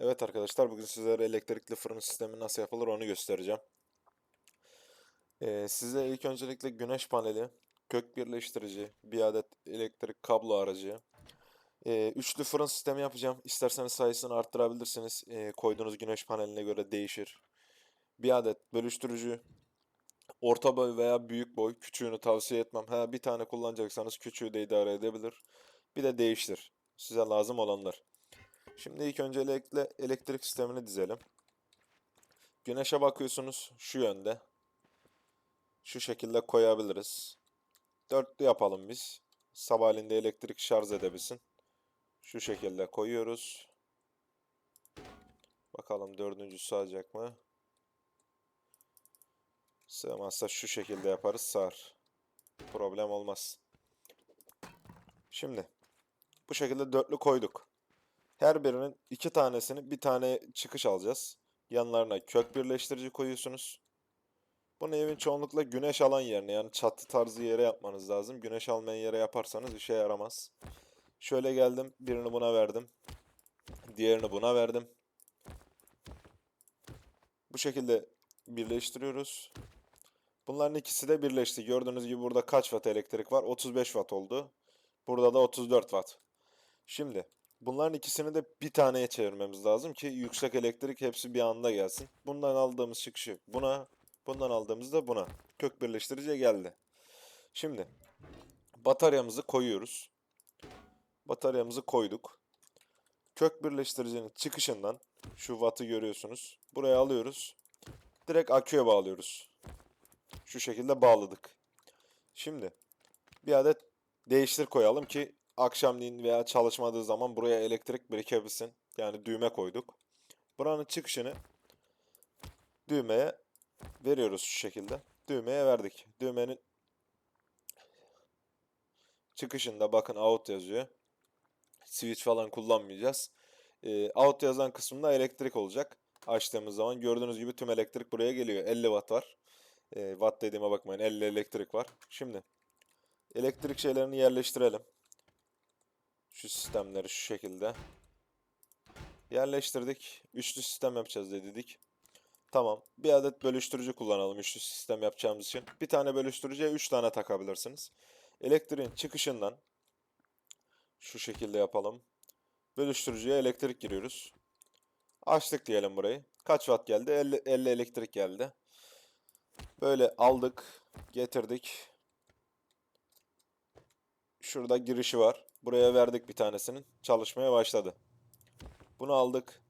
Evet arkadaşlar bugün sizlere elektrikli fırın sistemi nasıl yapılır onu göstereceğim. Ee, size ilk öncelikle güneş paneli, kök birleştirici, bir adet elektrik kablo aracı, ee, üçlü fırın sistemi yapacağım. İsterseniz sayısını arttırabilirsiniz. Ee, koyduğunuz güneş paneline göre değişir. Bir adet bölüştürücü, orta boy veya büyük boy, küçüğünü tavsiye etmem. Ha, bir tane kullanacaksanız küçüğü de idare edebilir. Bir de değiştir. Size lazım olanlar. Şimdi ilk öncelikle elektrik sistemini dizelim. Güneşe bakıyorsunuz şu yönde. Şu şekilde koyabiliriz. Dörtlü yapalım biz. Sabahleyin de elektrik şarj edebilsin. Şu şekilde koyuyoruz. Bakalım dördüncü sığacak mı? Sığmazsa şu şekilde yaparız sığar. Problem olmaz. Şimdi bu şekilde dörtlü koyduk. Her birinin iki tanesini bir tane çıkış alacağız. Yanlarına kök birleştirici koyuyorsunuz. Bunu evin çoğunlukla güneş alan yerine yani çatı tarzı yere yapmanız lazım. Güneş almayan yere yaparsanız işe yaramaz. Şöyle geldim birini buna verdim. Diğerini buna verdim. Bu şekilde birleştiriyoruz. Bunların ikisi de birleşti. Gördüğünüz gibi burada kaç watt elektrik var? 35 watt oldu. Burada da 34 watt. Şimdi bunların ikisini de bir taneye çevirmemiz lazım ki yüksek elektrik hepsi bir anda gelsin. Bundan aldığımız çıkışı buna, bundan aldığımız da buna. Kök birleştirici geldi. Şimdi bataryamızı koyuyoruz. Bataryamızı koyduk. Kök birleştiricinin çıkışından şu wattı görüyorsunuz. Buraya alıyoruz. Direkt aküye bağlıyoruz. Şu şekilde bağladık. Şimdi bir adet değiştir koyalım ki akşamleyin veya çalışmadığı zaman buraya elektrik birikebilsin. Yani düğme koyduk. Buranın çıkışını düğmeye veriyoruz şu şekilde. Düğmeye verdik. Düğmenin çıkışında bakın out yazıyor. Switch falan kullanmayacağız. Ee, out yazan kısmında elektrik olacak. Açtığımız zaman gördüğünüz gibi tüm elektrik buraya geliyor. 50 watt var. Ee, watt dediğime bakmayın 50 elektrik var. Şimdi elektrik şeylerini yerleştirelim. Şu sistemleri şu şekilde. Yerleştirdik. Üçlü sistem yapacağız dedik. Tamam. Bir adet bölüştürücü kullanalım üçlü sistem yapacağımız için. Bir tane bölüştürücüye üç tane takabilirsiniz. Elektriğin çıkışından şu şekilde yapalım. Bölüştürücüye elektrik giriyoruz. Açtık diyelim burayı. Kaç watt geldi? 50, 50 elektrik geldi. Böyle aldık, getirdik. Şurada girişi var. Buraya verdik bir tanesinin. Çalışmaya başladı. Bunu aldık.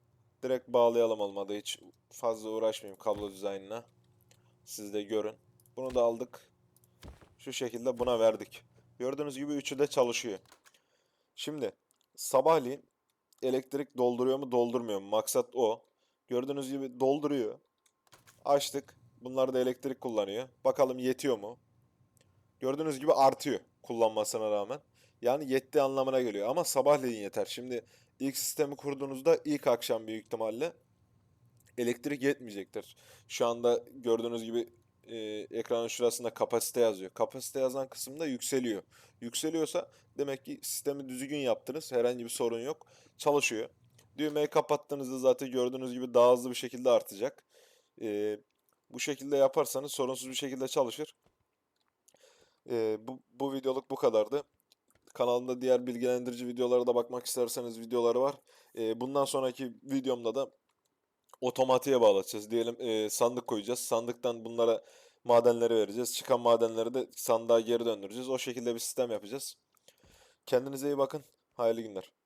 Direkt bağlayalım olmadı. Hiç fazla uğraşmayayım kablo dizaynına. Siz de görün. Bunu da aldık. Şu şekilde buna verdik. Gördüğünüz gibi üçü de çalışıyor. Şimdi sabahleyin elektrik dolduruyor mu doldurmuyor mu? Maksat o. Gördüğünüz gibi dolduruyor. Açtık. Bunlar da elektrik kullanıyor. Bakalım yetiyor mu? Gördüğünüz gibi artıyor kullanmasına rağmen. Yani yettiği anlamına geliyor ama sabahleyin yeter. Şimdi ilk sistemi kurduğunuzda ilk akşam büyük ihtimalle elektrik yetmeyecektir. Şu anda gördüğünüz gibi e, ekranın şurasında kapasite yazıyor. Kapasite yazan kısımda yükseliyor. Yükseliyorsa demek ki sistemi düzgün yaptınız. Herhangi bir sorun yok. Çalışıyor. Düğmeyi kapattığınızda zaten gördüğünüz gibi daha hızlı bir şekilde artacak. E, bu şekilde yaparsanız sorunsuz bir şekilde çalışır. E, bu, bu videoluk bu kadardı. Kanalımda diğer bilgilendirici videolara da bakmak isterseniz videoları var. E, bundan sonraki videomda da otomatiğe bağlatacağız. Diyelim e, sandık koyacağız. Sandıktan bunlara madenleri vereceğiz. Çıkan madenleri de sandığa geri döndüreceğiz. O şekilde bir sistem yapacağız. Kendinize iyi bakın. Hayırlı günler.